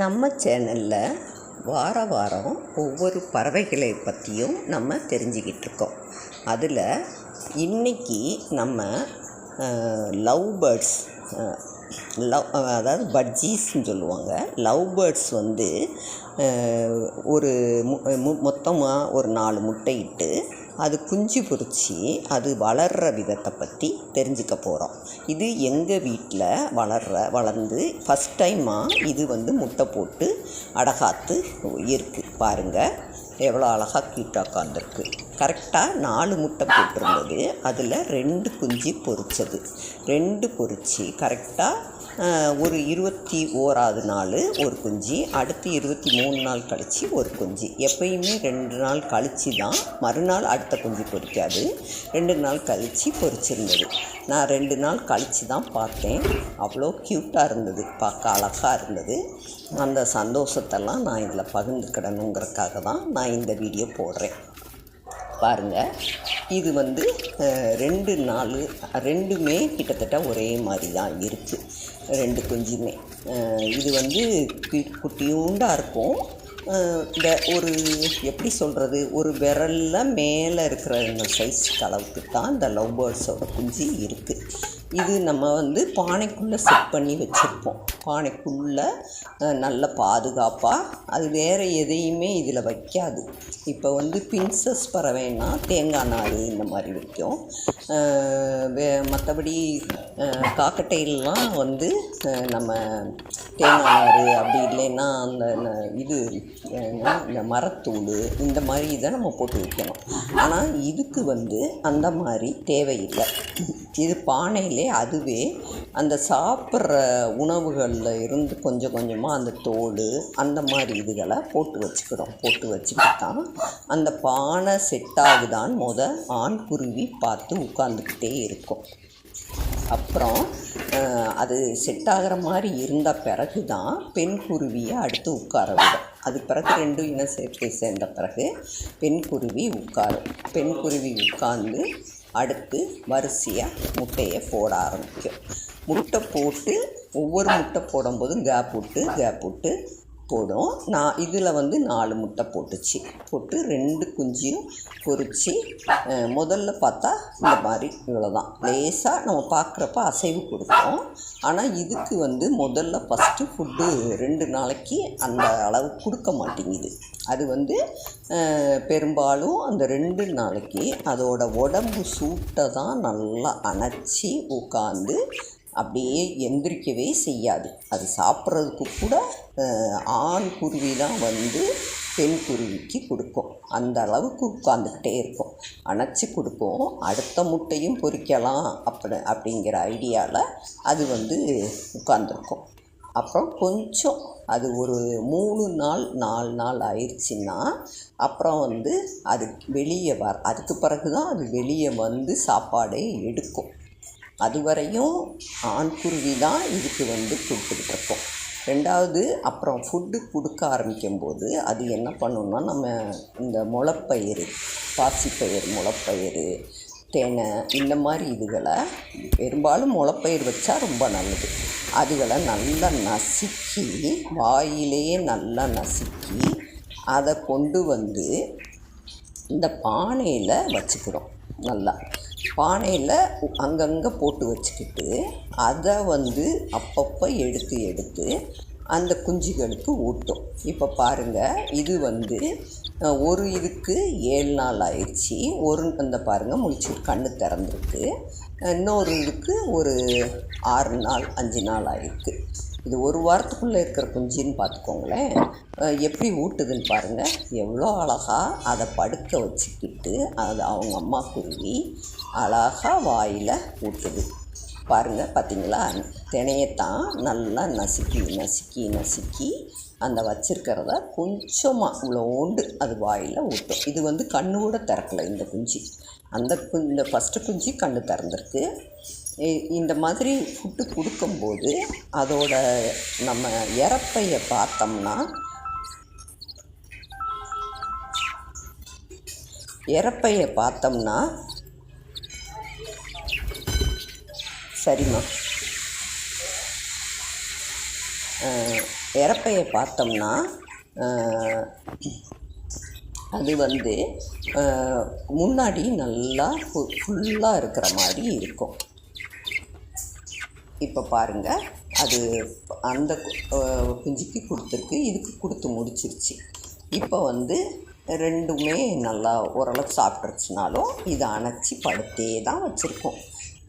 நம்ம சேனலில் வார வாரம் ஒவ்வொரு பறவைகளை பற்றியும் நம்ம தெரிஞ்சுக்கிட்டு இருக்கோம். அதில் இன்னைக்கு நம்ம லவ் பேர்ட்ஸ் லவ் அதாவது பட்ஜீஸ்ன்னு சொல்லுவாங்க. லவ் பேர்ட்ஸ் வந்து ஒரு மொத்தமாக ஒரு நாலு முட்டையிட்டு அது குஞ்சு பொரித்து அது வளர்கிற விதத்தை பற்றி தெரிஞ்சுக்க போகிறோம் இது எங்கள் வீட்டில் வளர்கிற வளர்ந்து ஃபஸ்ட் டைமாக இது வந்து முட்டை போட்டு அடகாத்து இருக்குது பாருங்கள் எவ்வளோ அழகாக கீட்டாக உட்காந்துருக்கு கரெக்டாக நாலு முட்டை போட்டிருந்தது. அதில் ரெண்டு குஞ்சு பொறிச்சது ரெண்டு பொறிச்சு கரெக்டாக ஒரு இருபத்தி ஓராவது நாள் ஒரு குஞ்சு அடுத்து இருபத்தி மூணு நாள் கழித்து ஒரு குஞ்சு. எப்பயுமே ரெண்டு நாள் கழித்து தான் மறுநாள் அடுத்த குஞ்சு பொரிக்காது ரெண்டு நாள் கழித்து பொரிச்சிருந்தது நான் ரெண்டு நாள் கழித்து தான் பார்த்தேன். அவ்வளோ க்யூட்டாக இருந்தது. பார்க்க அழகாக இருந்தது. அந்த சந்தோஷத்தெல்லாம் நான் இதில் பகிர்ந்துக்கிடணுங்கிறக்காக தான் நான் இந்த வீடியோ போடுறேன். பாருங்கள் இது வந்து ரெண்டு நாலு ரெண்டுமே கிட்டத்தட்ட ஒரே மாதிரி தான் இருக்குது ரெண்டு குஞ்சுமே. இது வந்து கு- குட்டியூண்டாக இருக்கும். ஒரு எப்படி சொல்கிறது ஒரு விரலில் மேலே இருக்கிற இந்த சைஸ் அளவுக்கு தான் இந்த லவ் பேர்ட்ஸோட குஞ்சு இருக்குது இது நம்ம வந்து பானைக்குள்ளே செட் பண்ணி வச்சுருப்போம். பானைக்குள்ளே நல்ல பாதுகாப்பாக அது வேறு எதையுமே இதில் வைக்காது. இப்போ வந்து பின்சஸ் பறவைன்னா தேங்காய் நார் இந்த மாதிரி வைக்கும். வே மற்றபடி காக்கட்டையெல்லாம் வந்து நம்ம தேங்காய் அப்படி இல்லைன்னா அந்த இது இந்த மரத்தூள் இந்த மாதிரி இதை நம்ம போட்டு வைக்கணும். ஆனால் இதுக்கு வந்து அந்த மாதிரி தேவையில்லை. இது பானையிலே அதுவே அந்த சாப்பிட்ற உணவுகளில் இருந்து கொஞ்சம் கொஞ்சமாக அந்த தோல் அந்த மாதிரி இதுகளை போட்டு வச்சுக்கிறோம். போட்டு வச்சுக்கிட்டு தான் அந்த பானை செட் ஆகுதான்னு முத ஆண் குருவி பார்த்து உட்காந்துக்கிட்டே இருக்கும். அப்புறம் அது செட் ஆகிற மாதிரி இருந்த பிறகு தான் பெண் குருவியை அடுத்து உட்கார விடும். அது பிறகு ரெண்டும் இன சேர்க்கை சேர்ந்த பிறகு பெண் குருவி உட்காரும். பெண் குருவி உட்கார்ந்து அடுத்து வரிசையாக முட்டையை போட ஆரம்பிக்கும். முட்டை போட்டு ஒவ்வொரு முட்டை போடும்போதும் கேப் விட்டு கேப் விட்டு போடும் நான் இதில் வந்து நாலு முட்டை போட்டுச்சு. போட்டு ரெண்டு குஞ்சியும் பொரித்து முதல்ல பார்த்தா இந்த மாதிரி இவ்வளோதான் லேசாக நம்ம பார்க்குறப்ப அசைவு கொடுக்கும். ஆனால் இதுக்கு வந்து முதல்ல ஃபஸ்ட்டு ஃபுட்டு ரெண்டு நாளைக்கு அந்த அளவு கொடுக்க மாட்டேங்குது. அது வந்து பெரும்பாலும் அந்த ரெண்டு நாளைக்கு அதோட உடம்பு சூட்டை தான் நல்லா அணைச்சி உட்காந்து அப்படியே எந்திரிக்கவே செய்யாது. அது சாப்பிட்றதுக்கு கூட ஆண் குருவி தான் வந்து பெண் குருவிக்கு கொடுக்கும். அந்த அளவுக்கு உட்காந்துக்கிட்டே இருக்கும். அணைச்சி கொடுக்கும் அடுத்த முட்டையும் பொரிக்கலாம் அப்படி அப்படிங்கிற ஐடியாவில் அது வந்து உட்காந்துருக்கும் அப்புறம் கொஞ்சம் அது ஒரு மூணு நாள் நாலு நாள் ஆயிடுச்சுன்னா அப்புறம் வந்து அது வெளியே வர அதுக்கு பிறகு தான் அது வெளியே வந்து சாப்பாடே எடுக்கும். அதுவரையும் ஆண்குருவி தான் இதுக்கு வந்து கொடுத்துக்கிட்டு இருக்கோம் ரெண்டாவது அப்புறம் ஃபுட்டு கொடுக்க ஆரம்பிக்கும்போது அது என்ன பண்ணணும்னா நம்ம இந்த முளைப்பயிறு பாசிப்பயிறு முளைப்பயிறு தேனை இந்த மாதிரி இதுகளை பெரும்பாலும் முளைப்பயிர் வச்சா ரொம்ப நல்லது. அதுகளை நல்லா நசுக்கி வாயிலேயே நல்லா நசுக்கி அதை கொண்டு வந்து இந்த பானையில் வச்சுக்கிறோம் நல்லா. பானையில் அங்கங்கே போட்டு வச்சுக்கிட்டு அதை வந்து அப்பப்போ எடுத்து எடுத்து அந்த குஞ்சுகளுக்கு ஊட்டும். இப்போ பாருங்கள் இது வந்து ஒரு இதுக்கு ஏழு நாள் ஆயிடுச்சு. ஒரு அந்த பாருங்கள் முடிச்சு கண்ணு திறந்துருக்கு. இன்னொரு இதுக்கு ஒரு ஆறு நாள் அஞ்சு நாள் ஆயிருக்கு. இது ஒரு வாரத்துக்குள்ளே இருக்கிற குஞ்சுன்னு பார்த்துக்கோங்களேன். எப்படி ஊட்டுதுன்னு பாருங்கள் எவ்வளோ அழகாக அதை படுக்க வச்சுக்கிட்டு அது அவங்க அம்மா குருவி அழகாக வாயில் ஊட்டுது. பாருங்கள் பார்த்தீங்களா? தினையத்தான் நல்லா நசுக்கி நசுக்கி நசுக்கி அந்த வச்சுருக்கிறத கொஞ்சமாக இவ்வளோண்டு அது வாயில் ஊட்டும். இது வந்து கண்ணு கூட திறக்கல இந்த குஞ்சு. அந்த கு இந்த ஃபஸ்ட்டு குஞ்சு கண்ணு திறந்துருக்கு. இந்த மாதிரி ஃபுட்டு கொடுக்கும்போது அதோட நம்ம இறப்பையை பார்த்தோம்னா இறப்பையை பார்த்தோம்னா சரிம்மா. இறப்பையை பார்த்தோம்னா அது வந்து முன்னாடி நல்லா ஃபுல்லாக இருக்கிற மாதிரி இருக்கும். இப்போ பாருங்கள் அது அந்த குஞ்சுக்கு கொடுத்துருக்கு இதுக்கு கொடுத்து முடிச்சிருச்சு. இப்போ வந்து ரெண்டுமே நல்லா ஓரளவு சாப்பிட்ருச்சுனாலும் இதை அணைச்சி படுத்தே தான் வச்சுருக்கோம்.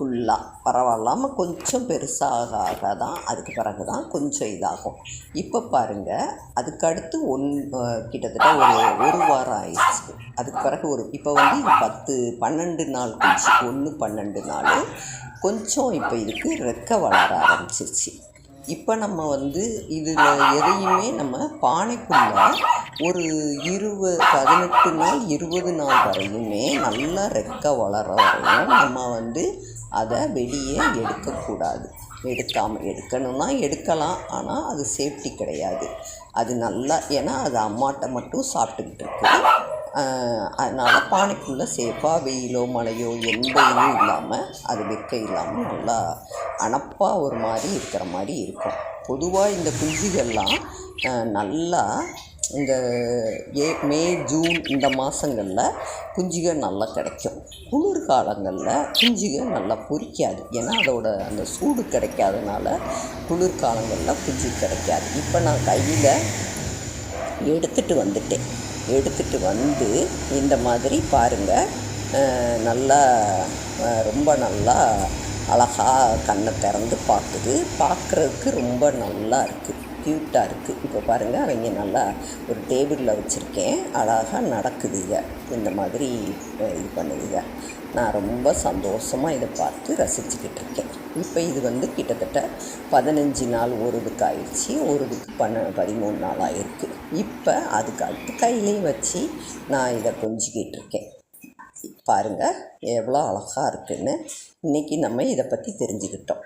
ஃபுல்லாக பரவாயில்லாமல் கொஞ்சம் பெருசாக ஆக தான் அதுக்கு பிறகு தான் கொஞ்சம் இதாகும். இப்போ பாருங்கள் அதுக்கு அடுத்து ஒன் கிட்டத்தட்ட ஒரு ஒரு வாரம் ஆயிடுச்சு. அதுக்கு பிறகு ஒரு இப்போ வந்து பத்து பன்னெண்டு நாள் குஞ்சு ஒன்று பன்னெண்டு நாள். கொஞ்சம் இப்போ இதுக்கு ரெக்க வளர ஆரம்பிச்சிருச்சு. இப்போ நம்ம வந்து இதில் எதையுமே நம்ம பானைக்குள்ளே ஒரு இருபது பதினெட்டு நாள் இருபது நாள் வரையுமே நல்லா ரெக்க வளர வரையும் நம்ம வந்து அதை வெளியே எடுக்கக்கூடாது. எடுக்காமல் எடுக்கணும்னா எடுக்கலாம். ஆனால் அது சேஃப்டி கிடையாது. அது நல்லா ஏன்னா அது அம்மாட்ட மட்டும் சாப்பிட்டுக்கிட்டு இருக்கு. அதனால் பானைக்குள்ளே சேஃபாக வெயிலோ மழையோ எந்த இதுவும் இல்லாமல் அது வெக்க இல்லாமல் நல்லா அனப்பாக ஒரு மாதிரி இருக்கிற மாதிரி இருக்கும். பொதுவாக இந்த குஞ்சுகள்லாம் நல்லா இந்த ஏ மே ஜூன் இந்த மாதங்களில் குஞ்சுகள் நல்லா கிடைக்கும். குளிர் காலங்களில் குஞ்சுகள் நல்லா பொரிக்காது ஏன்னா அதோட அந்த சூடு கிடைக்காதனால குளிர் காலங்களில் குஞ்சு கிடைக்காது. இப்போ நான் கையில் எடுத்துகிட்டு வந்துட்டேன். எடுத்துகிட்டு வந்து இந்த மாதிரி பாருங்கள் நல்லா ரொம்ப நல்லா அழகாக கண்ணை திறந்து பார்க்குது. பார்க்குறதுக்கு ரொம்ப நல்லா இருக்குது க்யூட்டாக இருக்குது இப்போ பாருங்கள் அவங்க நல்லா ஒரு டேபிளில் வச்சுருக்கேன். அழகாக நடக்குதுங்க. இந்த மாதிரி இது பண்ணுதுங்க. நான் ரொம்ப சந்தோஷமாக இதை பார்த்து ரசிச்சுக்கிட்டு இருக்கேன். இப்போ இது வந்து கிட்டத்தட்ட பதினஞ்சு நாள் ஒரு இதுக்கு ஆயிடுச்சு. ஒரு இதுக்கு பன்ன பதிமூணு நாள் ஆயிருக்கு. இப்போ அதுக்கு அடுத்து கையிலையும் வச்சு நான் இதை கொஞ்சிக்கிட்டு இருக்கேன். பாருங்கள் எவ்வளோ அழகாக இருக்குன்னு. இன்றைக்கி நம்ம இதை பற்றி தெரிஞ்சுக்கிட்டோம்.